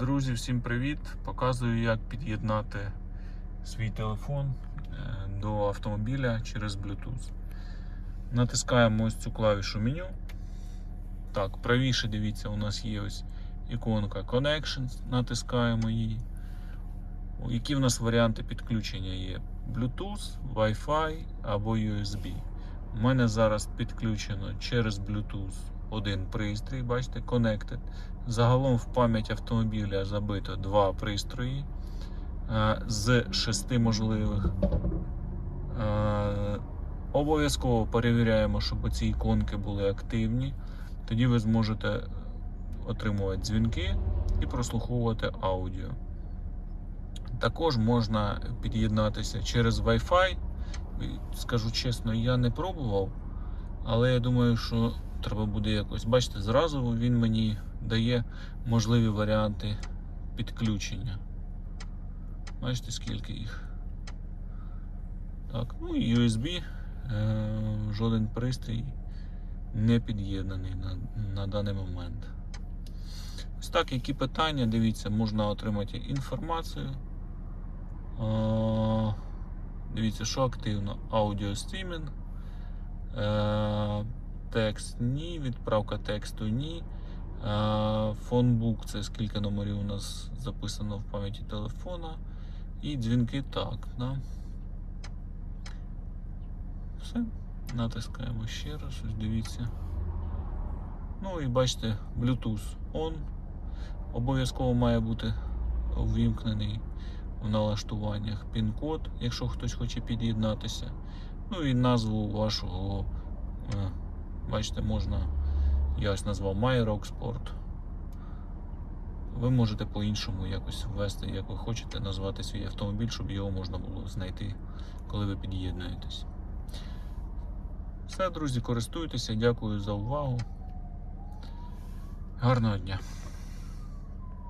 Друзі, всім привіт! Показую, як під'єднати свій телефон е, до автомобіля через Bluetooth. Натискаємо ось цю клавішу меню. Так, правіше дивіться, у нас є ось іконка Connections, натискаємо її. Які в нас варіанти підключення є? Bluetooth, Wi-Fi або USB. У мене зараз підключено через Bluetooth один пристрій, бачите, Connected. Загалом в пам'ять автомобіля забито два пристрої е, з шести можливих. Е, Обов'язково перевіряємо, щоб ці іконки були активні. Тоді ви зможете отримувати дзвінки і прослуховувати аудіо. Також можна під'єднатися через Wi-Fi. Скажу чесно, я не пробував, але я думаю, що треба буде якось. Бачите, зразу він мені дає можливі варіанти підключення. Бачите, скільки їх. Так, ну і USB. Е, жоден пристрій не під'єднаний на, на даний момент. Ось так, які питання, дивіться, можна отримати інформацію. Е, дивіться, що активно. Аудіострімінг. Е, текст ні, відправка тексту ні. Е, Фонбук це скільки номерів у нас записано в пам'яті телефона. І дзвінки так. Да? Все. Натискаємо ще раз, ось дивіться. Ну і бачите, Bluetooth on. Обов'язково має бути увімкнений в налаштуваннях пін-код, якщо хтось хоче під'єднатися. Ну і назву вашого, бачите, можна, я ось назвав MyRock Sport. Ви можете по-іншому якось ввести, як ви хочете, назвати свій автомобіль, щоб його можна було знайти, коли ви під'єднуєтесь. Все, друзі, користуйтеся, дякую за увагу. Гарного дня!